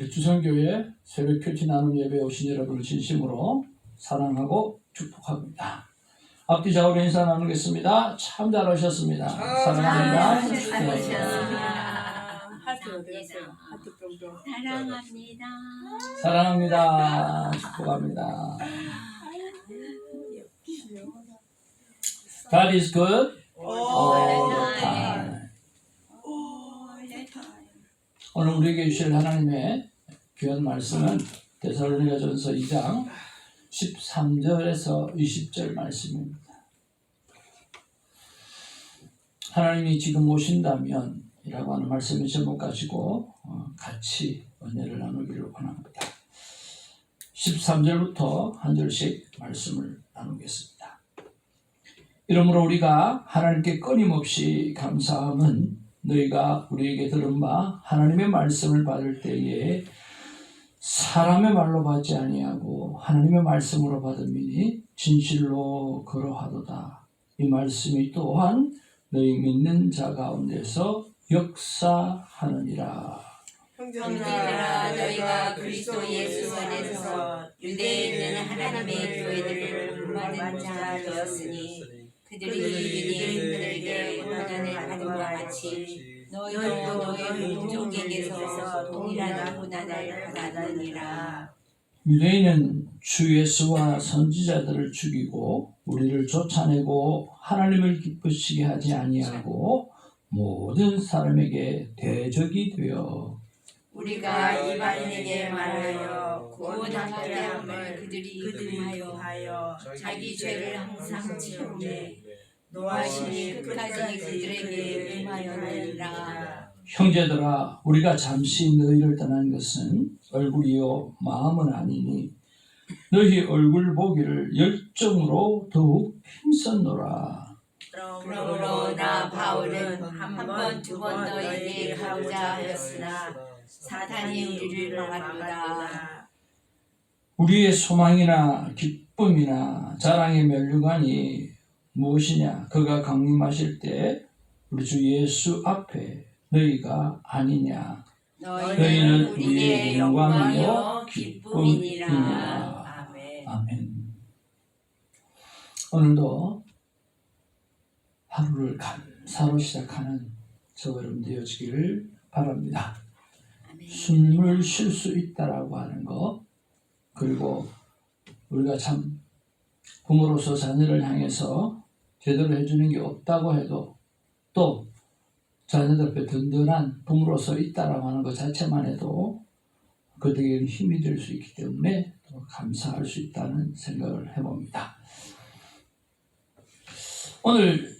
우리 주성교회 새벽 큐티 나눔 예배 오신 여러분을 진심으로 사랑하고 축복합니다. 앞뒤 좌우로 인사 나누겠습니다. 참. 사랑합니다. 하트 어디 갔어요? 하트 뿅뿅. 사랑합니다. 사랑합니다. 축복합니다. God is good all the time. 오늘 우리에게 주실 하나님의 귀한 말씀은 데살로니가전서 2장 13절에서 20절 말씀입니다. 하나님이 지금 오신다면 이라고 하는 말씀의 제목 가지고 어, 같이 은혜를 나누기를 원합니다. 13절부터 한 절씩 말씀을 나누겠습니다. 이러므로 우리가 하나님께 끊임없이 감사함은 너희가 우리에게 들은 바 하나님의 말씀을 받을 때에 사람의 말로 받지 아니하고 하나님의 말씀으로 받음이니 진실로 그러하도다. 이 말씀이 또한 너희 믿는 자 가운데서 역사하느니라. 형제들아 너희가 그리스도 예수 안에서 유대에 있는 하나님의 교회들을 분받은 자 되었으니 그들이 유대인들에게 고난을 받은 것 같이 너희도 너희 동족에게서 동일한 고난을 받았느니라. 유대인은 주 예수와 선지자들을 죽이고 우리를 쫓아내고 하나님을 기쁘시게 하지 아니하고 모든 사람에게 대적이 되어 우리가 이방인에게 말하여 구원하게 함을 그들이 금하여 하여 자기 죄를 항상 채우되 노하심이 끝까지 그들에게 임하였느니라. 형제들아 우리가 잠시 너희를 떠난 것은 얼굴이요 마음은 아니니 너희 얼굴 보기를 열정으로 더욱 힘썼노라. 그러므로 나 바울은 한 번 두 번 너희에게 가고자 하였으나 사탄이 우리를 막았도다. 우리의 소망이나 기쁨이나 자랑의 멸류관이 무엇이냐? 그가 강림하실 때 우리 주 예수 앞에 너희가 아니냐? 너희는 우리의 영광이요 기쁨이니라 아멘 아멘. 오늘도 하루를 감사로 시작하는 저 여러분 되어지기를 바랍니다. 아멘 숨을 쉴 수 있다라고 하는 거 그리고 우리가 참 부모로서 자녀를 향해서 제대로 해주는 게 없다고 해도 또 자녀들 앞에 든든한 부모로서 있다라고 하는 것 자체만 해도 그들에게 힘이 될 수 있기 때문에 또 감사할 수 있다는 생각을 해봅니다. 오늘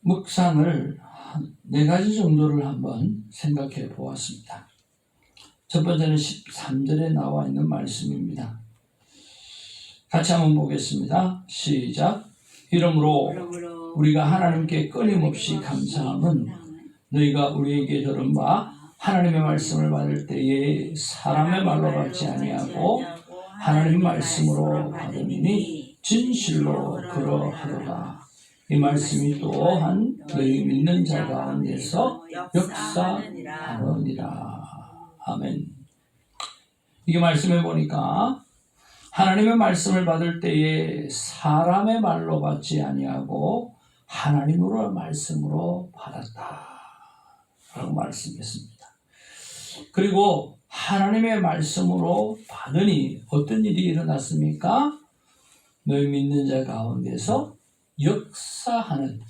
묵상을 한네 가지 정도를 한번 생각해 보았습니다. 첫 번째는 13절에 나와 있는 말씀입니다. 같이 한번 보겠습니다. 시작. 이러므로 우리가 하나님께 끊임없이 감사함은 너희가 우리에게 들은 바 하나님의 말씀을 받을 때에 사람의 말로 받지 아니하고 하나님 말씀으로 받음이니 진실로 그러하도다. 이 말씀이 또한 너희 믿는 자 가운데서 역사하느니라. 아멘. 이게 말씀해 보니까 하나님의 말씀을 받을 때에 사람의 말로 받지 아니하고 하나님으로 말씀으로 받았다. 라고 말씀했습니다. 그리고 하나님의 말씀으로 받으니 어떤 일이 일어났습니까? 너희 믿는 자 가운데서 역사하는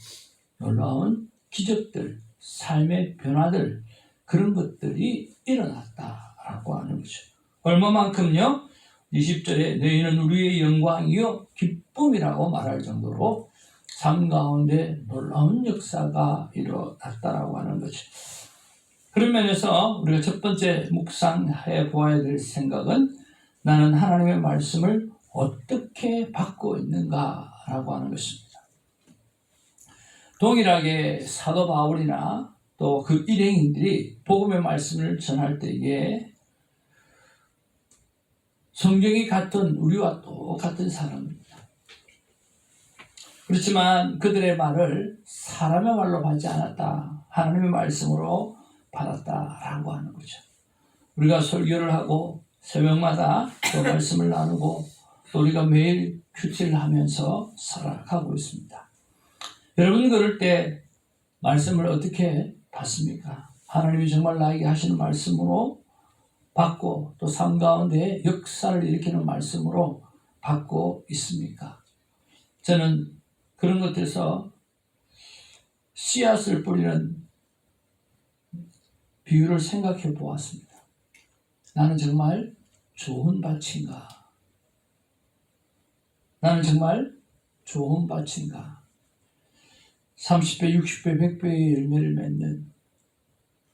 놀라운 기적들, 삶의 변화들, 그런 것들이 일어났다라고 하는 거죠. 얼마만큼요? 20절에 너희는 우리의 영광이요 기쁨이라고 말할 정도로 삶 가운데 놀라운 역사가 일어났다라고 하는 거죠. 그런 면에서 우리가 첫 번째 묵상해 보아야 될 생각은 나는 하나님의 말씀을 어떻게 받고 있는가라고 하는 것입니다. 동일하게 사도 바울이나 또 그 일행인들이 복음의 말씀을 전할 때에 성경이 같은 우리와 똑같은 사람입니다. 그렇지만 그들의 말을 사람의 말로 받지 않았다. 하나님의 말씀으로 받았다라고 하는 거죠. 우리가 설교를 하고 새벽마다 또 말씀을 나누고 또 우리가 매일 큐티를 하면서 살아가고 있습니다. 여러분 그럴 때 말씀을 어떻게 받습니까? 하나님이 정말 나에게 하시는 말씀으로 받고 또 삶 가운데 역사를 일으키는 말씀으로 받고 있습니까? 저는 그런 것들에서 씨앗을 뿌리는 비유를 생각해 보았습니다. 나는 정말 좋은 밭인가? 나는 정말 좋은 밭인가? 30배, 60배, 100배의 열매를 맺는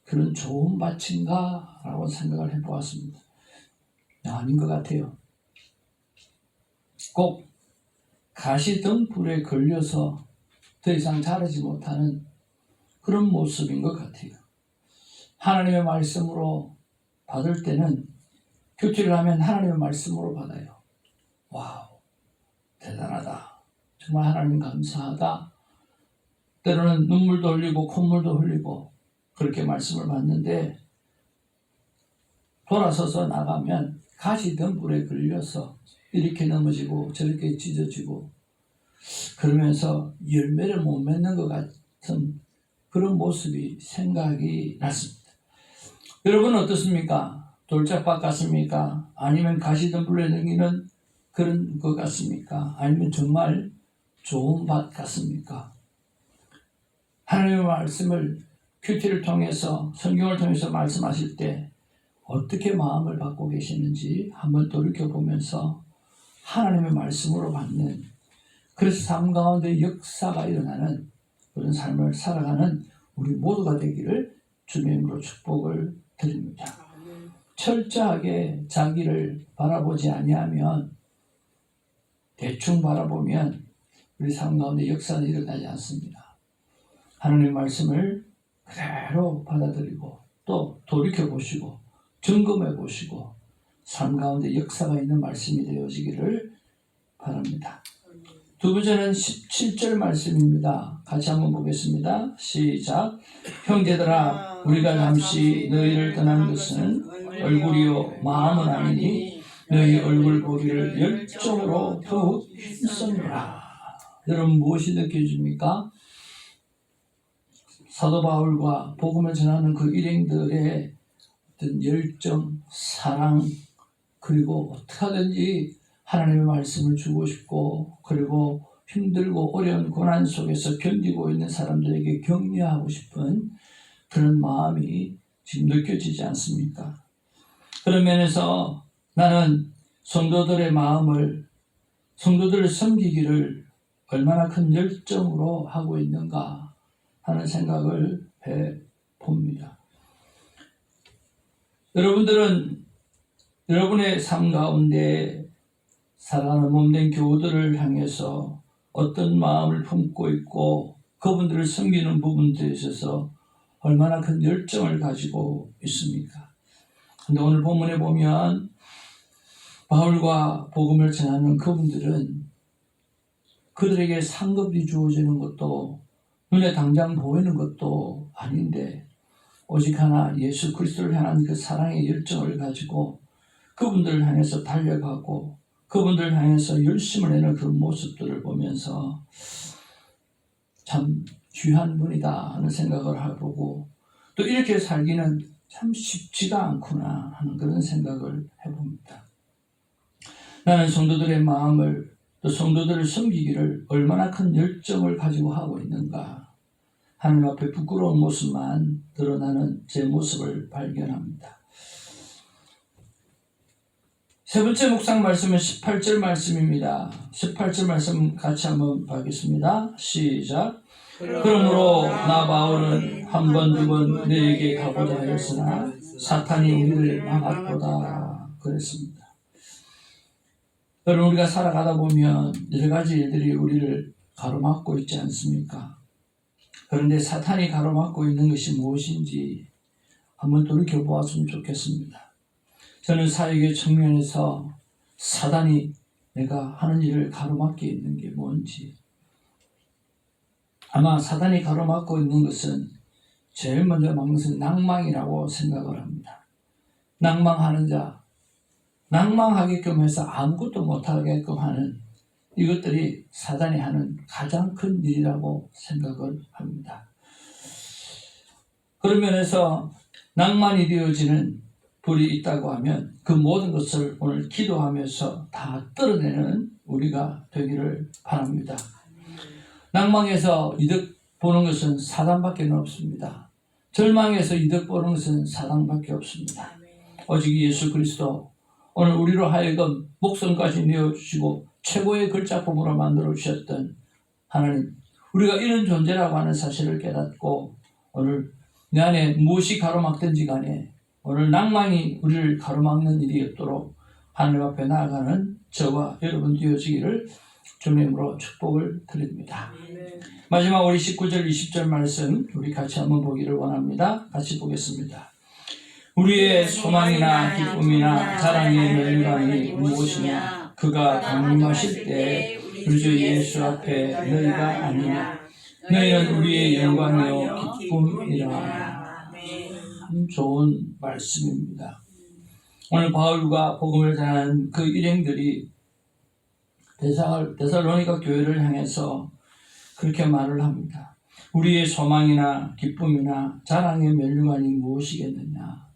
그런 좋은 밭인가? 라고 생각을 해 보았습니다. 아닌 것 같아요. 꼭 가시등불에 걸려서 더 이상 자라지 못하는 그런 모습인 것 같아요. 하나님의 말씀으로 받을 때는 교체를 하면 하나님의 말씀으로 받아요. 와우, 대단하다. 정말 하나님 감사하다. 때로는 눈물도 흘리고 콧물도 흘리고 그렇게 말씀을 받는데 돌아서서 나가면 가시등불에 걸려서 이렇게 넘어지고 저렇게 찢어지고 그러면서 열매를 못 맺는 것 같은 그런 모습이 생각이 났습니다. 여러분은 어떻습니까? 돌짝밭 같습니까? 아니면 가시덤불에 넘기는 그런 것 같습니까? 아니면 정말 좋은 밭 같습니까? 하나님의 말씀을 큐티를 통해서 성경을 통해서 말씀하실 때 어떻게 마음을 받고 계시는지 한번 돌이켜 보면서 하나님의 말씀으로 받는 그래서 삶 가운데 역사가 일어나는 그런 삶을 살아가는 우리 모두가 되기를 주님의 이름으로 축복을 드립니다. 철저하게 자기를 바라보지 아니하면 대충 바라보면 우리 삶 가운데 역사는 일어나지 않습니다. 하나님의 말씀을 그대로 받아들이고 또 돌이켜 보시고 점검해 보시고 삶 가운데 역사가 있는 말씀이 되어지기를 바랍니다. 두 번째는 17절 말씀입니다. 같이 한번 보겠습니다. 시작. 형제들아, 우리가 잠시 너희를 떠난 것은 얼굴이요 마음은 아니니 너희 얼굴 보기를 열정으로 더욱 힘쓰노라. 여러분 무엇이 느껴집니까? 사도 바울과 복음을 전하는 그 일행들의 어떤 열정, 사랑, 그리고 어떻게 하든지 하나님의 말씀을 주고 싶고 그리고 힘들고 어려운 고난 속에서 견디고 있는 사람들에게 격려하고 싶은 그런 마음이 지금 느껴지지 않습니까? 그런 면에서 나는 성도들의 마음을 성도들을 섬기기를 얼마나 큰 열정으로 하고 있는가 하는 생각을 해 봅니다. 여러분들은 여러분의 삶 가운데 사랑하는 몸된 교우들을 향해서 어떤 마음을 품고 있고 그분들을 섬기는 부분들에 있어서 얼마나 큰 열정을 가지고 있습니까? 근데 오늘 본문에 보면 바울과 복음을 전하는 그분들은 그들에게 상급이 주어지는 것도 눈에 당장 보이는 것도 아닌데 오직 하나 예수 그리스도를 향한 그 사랑의 열정을 가지고 그분들을 향해서 달려가고 그분들 향해서 열심을 내는 그 모습들을 보면서 참 귀한 분이다 하는 생각을 해보고 또 이렇게 살기는 참 쉽지가 않구나 하는 그런 생각을 해봅니다. 나는 성도들의 마음을 또 성도들을 섬기기를 얼마나 큰 열정을 가지고 하고 있는가 하나님 앞에 부끄러운 모습만 드러나는 제 모습을 발견합니다. 세 번째 묵상 말씀은 18절 말씀입니다. 18절 말씀 같이 한번 보겠습니다. 시작. 그러므로 나 바울은 한 번 두번 너에게 가보자 하였으나 사탄이 우리를 막았도다 그랬습니다. 여러분 우리가 살아가다 보면 여러 가지 일들이 우리를 가로막고 있지 않습니까? 그런데 사탄이 가로막고 있는 것이 무엇인지 한번 돌이켜 보았으면 좋겠습니다. 저는 사역의 측면에서 사단이 내가 하는 일을 가로막게 있는 게 뭔지 아마 사단이 가로막고 있는 것은 제일 먼저 막는 것은 낭망이라고 생각을 합니다. 낭망하는 자, 낭망하게끔 해서 아무것도 못하게끔 하는 이것들이 사단이 하는 가장 큰 일이라고 생각을 합니다. 그런 면에서 낭만이 되어지는 불이 있다고 하면 그 모든 것을 오늘 기도하면서 다 떨어내는 우리가 되기를 바랍니다. 낭망에서 이득 보는 것은 사단밖에 없습니다. 절망에서 이득 보는 것은 사단밖에 없습니다. 오직 예수 그리스도 오늘 우리로 하여금 목숨까지 내어주시고 최고의 걸작품으로 만들어 주셨던 하나님 우리가 이런 존재라고 하는 사실을 깨닫고 오늘 내 안에 무엇이 가로막든지 간에 오늘 낭만이 우리를 가로막는 일이 없도록 하나님 앞에 나아가는 저와 여러분 되어지기를 주님으로 축복을 드립니다. 마지막 우리 19절 20절 말씀 우리 같이 한번 보기를 원합니다. 같이 보겠습니다. 우리의 소망이나 기쁨이나 자랑의 멸관이 무엇이냐 그가 강림하실 때 우리 주 예수 앞에 너희가 아니냐 너희는 우리의 영광이요 기쁨이라 참 좋은 말씀입니다. 오늘 바울과 복음을 전하는 그 일행들이 대사- 데살로니가 교회를 향해서 그렇게 말을 합니다. 우리의 소망이나 기쁨이나 자랑의 멸류관이 무엇이겠느냐?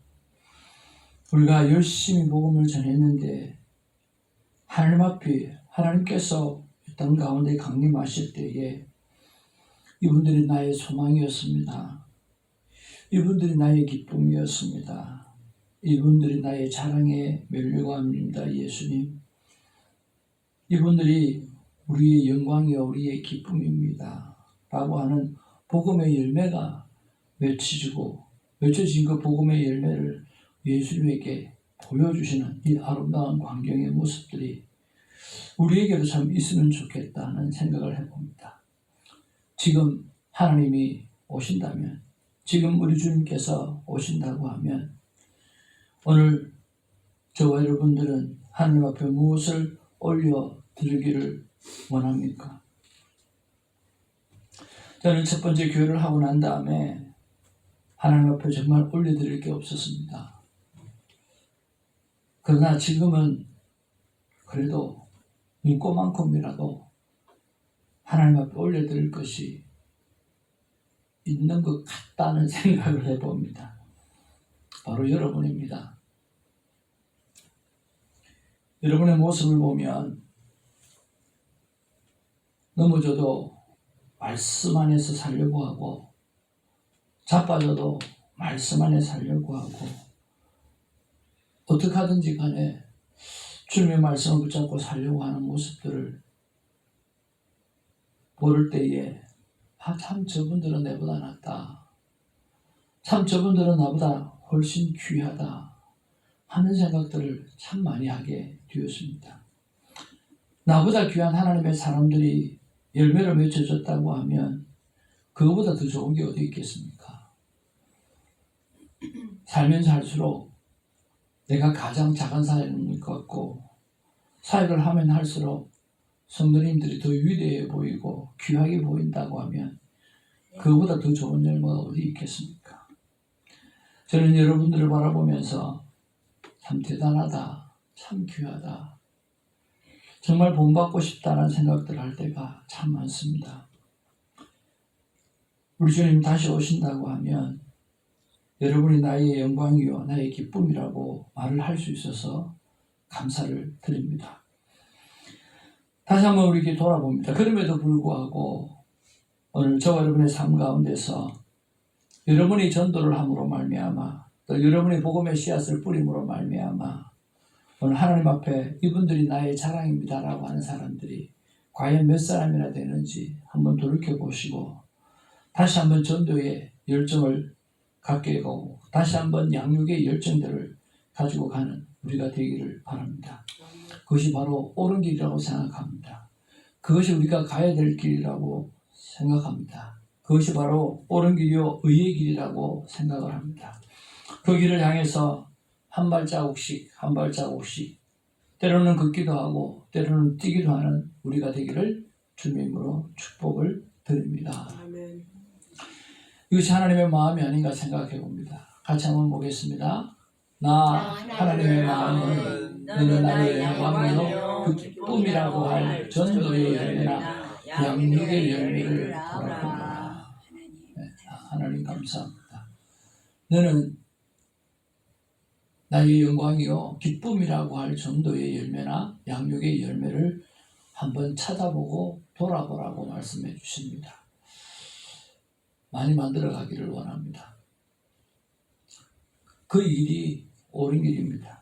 우리가 열심히 복음을 전했는데 하나님 앞에 하나님께서 이땅 가운데 강림하실 때에 이분들이 나의 소망이었습니다. 이분들이 나의 기쁨이었습니다. 이분들이 나의 자랑의 멸류관입니다. 예수님. 이분들이 우리의 영광이요 우리의 기쁨입니다. 라고 하는 복음의 열매가 맺혀지고 맺혀진 그 복음의 열매를 예수님에게 보여주시는 이 아름다운 광경의 모습들이 우리에게도 참 있으면 좋겠다는 생각을 해봅니다. 지금 하나님이 오신다면 지금 우리 주님께서 오신다고 하면 오늘 저와 여러분들은 하나님 앞에 무엇을 올려 드리기를 원합니까? 저는 첫 번째 교회를 하고 난 다음에 하나님 앞에 정말 올려드릴 게 없었습니다. 그러나 지금은 그래도 눈꽃만큼이라도 하나님 앞에 올려드릴 것이 있는 것 같다는 생각을 해봅니다. 바로 여러분입니다. 여러분의 모습을 보면 넘어져도 말씀 안에서 살려고 하고 자빠져도 말씀 안에 살려고 하고 어떻게 하든지 간에 주님의 말씀을 붙잡고 살려고 하는 모습들을 보를 때에 아 참 저분들은 내보다 낫다 참 저분들은 나보다 훨씬 귀하다 하는 생각들을 참 많이 하게 되었습니다. 나보다 귀한 하나님의 사람들이 열매를 맺혀줬다고 하면 그거보다 더 좋은 게 어디 있겠습니까? 살면 살수록 내가 가장 작은 사람인 것 같고 사역을 하면 할수록 성도님들이 더 위대해 보이고 귀하게 보인다고 하면 그거보다 더 좋은 열매가 어디 있겠습니까? 저는 여러분들을 바라보면서 참 대단하다, 참 귀하다, 정말 본받고 싶다는 생각들 할 때가 참 많습니다. 우리 주님 다시 오신다고 하면 여러분이 나의 영광이요 나의 기쁨이라고 말을 할 수 있어서 감사를 드립니다. 다시 한번 우리에게 돌아봅니다. 그럼에도 불구하고 오늘 저와 여러분의 삶 가운데서 여러분이 전도를 함으로 말미암아 또 여러분이 복음의 씨앗을 뿌림으로 말미암아 오늘 하나님 앞에 이분들이 나의 자랑입니다라고 하는 사람들이 과연 몇 사람이나 되는지 한번 돌이켜 보시고 다시 한번 전도의 열정을 갖게 하고 다시 한번 양육의 열정들을 가지고 가는 우리가 되기를 바랍니다. 그것이 바로 옳은 길이라고 생각합니다. 그것이 우리가 가야 될 길이라고 생각합니다. 그것이 바로 옳은 길이요 의의 길이라고 생각을 합니다. 그 길을 향해서 한 발자국씩 한 발자국씩 때로는 걷기도 하고 때로는 뛰기도 하는 우리가 되기를 주님으로 축복을 드립니다. 이것이 하나님의 마음이 아닌가 생각해 봅니다. 같이 한번 보겠습니다. 나 하나님의 마음은 너는 나의 영광이요 그 기쁨이라고 할 전도의 열매나 양육의 열매를 돌아보라. 네, 하나님 감사합니다. 너는 나의 영광이요 기쁨이라고 할 전도의 열매나 양육의 열매를 한번 찾아보고 돌아보라고 말씀해 주십니다. 많이 만들어 가기를 원합니다. 그 일이 옳은 일입니다.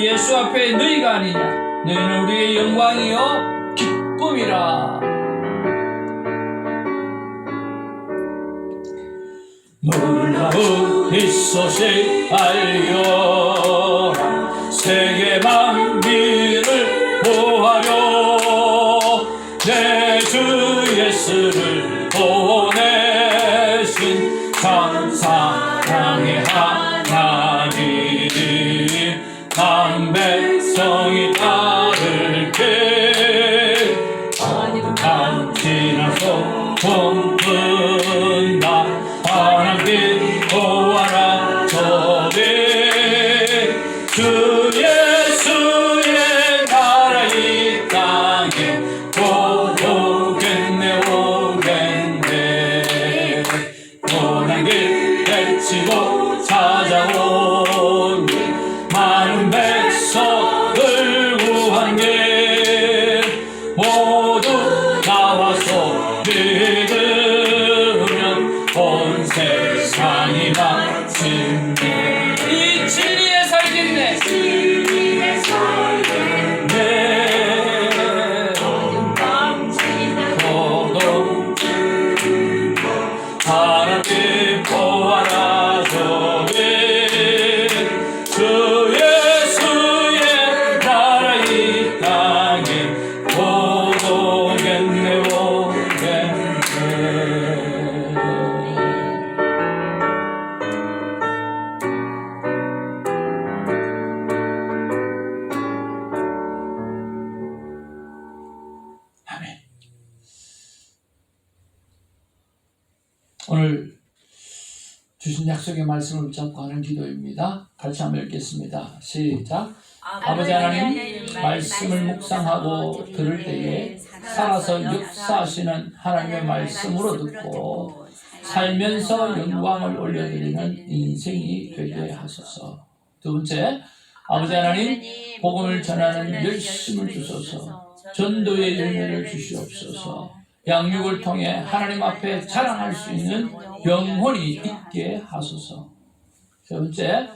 주 예수 앞에 너희가 아니냐? 너희는 우리의 영광이요 기쁨이라. 놀라운 이 소식 알려 세계 만 주 말씀을 붙잡고 하는 기도입니다. 같이 한번 읽겠습니다. 시작. 아버지 하나님, 말씀을 묵상하고 들을 때에 살아서 역사하시는 하나님의 말씀으로 듣고 살면서 영광을 올려드리는 인생이 되게 하소서. 두 번째, 아버지 하나님, 복음을 전하는 열심을 주소서. 전도의 열매를 주시옵소서. 양육을 통해 하나님 앞에 자랑할 수 있는 영혼이 있게 하소서. 세 번째,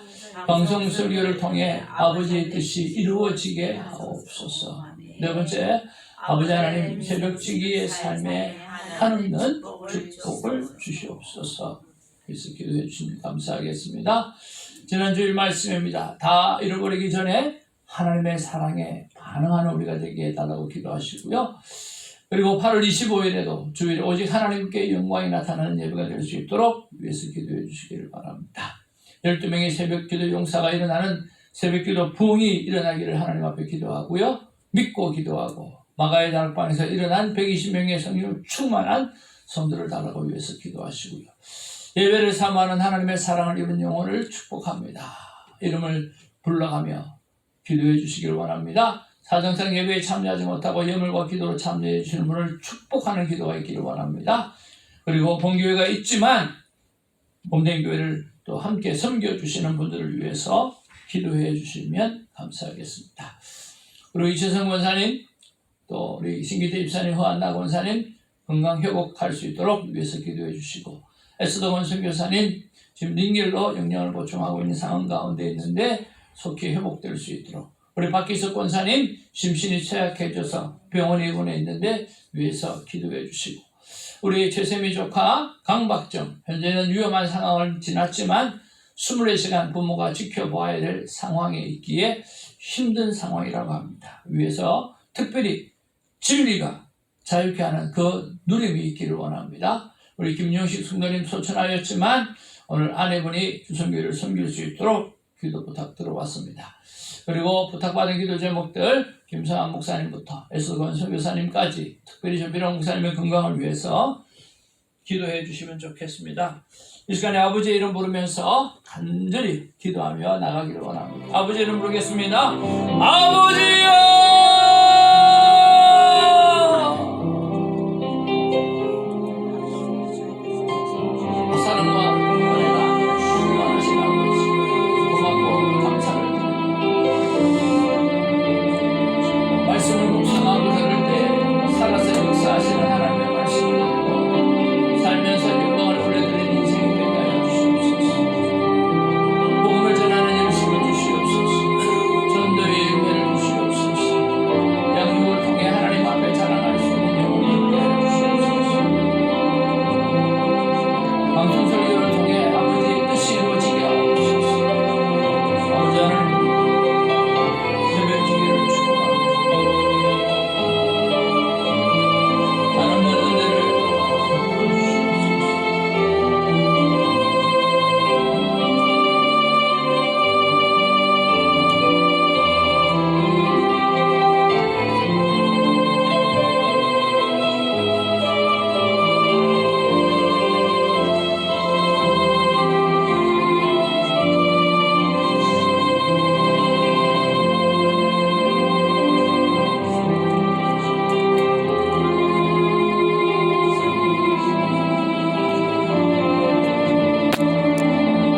방송 설교를 통해 아버지의 뜻이 이루어지게 하옵소서. 네 번째, 아버지 하나님 새벽지기의 삶에 한없는 축복을 주시옵소서. 그래서 기도해 주시면 감사하겠습니다. 지난주일 말씀입니다. 다 잃어버리기 전에 하나님의 사랑에 반응하는 우리가 되게 해달라고 기도하시고요. 그리고 8월 25일에도 주일 오직 하나님께 영광이 나타나는 예배가 될 수 있도록 위해서 기도해 주시기를 바랍니다. 12명의 새벽 기도 용사가 일어나는 새벽 기도 부흥이 일어나기를 하나님 앞에 기도하고요. 믿고 기도하고 마가의 다락방에서 일어난 120명의 성령 충만한 성도를 달라고 위해서 기도하시고요. 예배를 사모하는 하나님의 사랑을 입은 영혼을 축복합니다. 이름을 불러가며 기도해 주시기를 원합니다. 사정상 예배에 참여하지 못하고 예물과 기도로 참여해 주시는 분을 축복하는 기도가 있기를 원합니다. 그리고 본교회가 있지만 봄den교회를 또 함께 섬겨주시는 분들을 위해서 기도해 주시면 감사하겠습니다. 그리고 이채성 권사님, 또 우리 신기태 입사님, 허한나 권사님 건강 회복할 수 있도록 위해서 기도해 주시고 에스더 권선 교사님 지금 링겔로 영양을 보충하고 있는 상황 가운데 있는데 속히 회복될 수 있도록 우리 박기석 권사님 심신이 취약해져서 병원에 입원해 있는데 위해서 기도해 주시고 우리 최세미 조카 강박정 현재는 위험한 상황을 지났지만 24시간 부모가 지켜봐야 될 상황에 있기에 힘든 상황이라고 합니다. 위해서 특별히 진리가 자유케 하는 그 누림이 있기를 원합니다. 우리 김용식 순도님 소천하였지만 오늘 아내분이 주선교회를 섬길 수 있도록 기도 부탁 들어왔습니다. 그리고 부탁받은 기도 제목들 김성환 목사님부터 에스건 선교사님까지 특별히 전비랑 목사님의 건강을 위해서 기도해 주시면 좋겠습니다. 이 시간에 아버지의 이름 부르면서 간절히 기도하며 나가기를 원합니다. 아버지 이름 부르겠습니다. 아버지여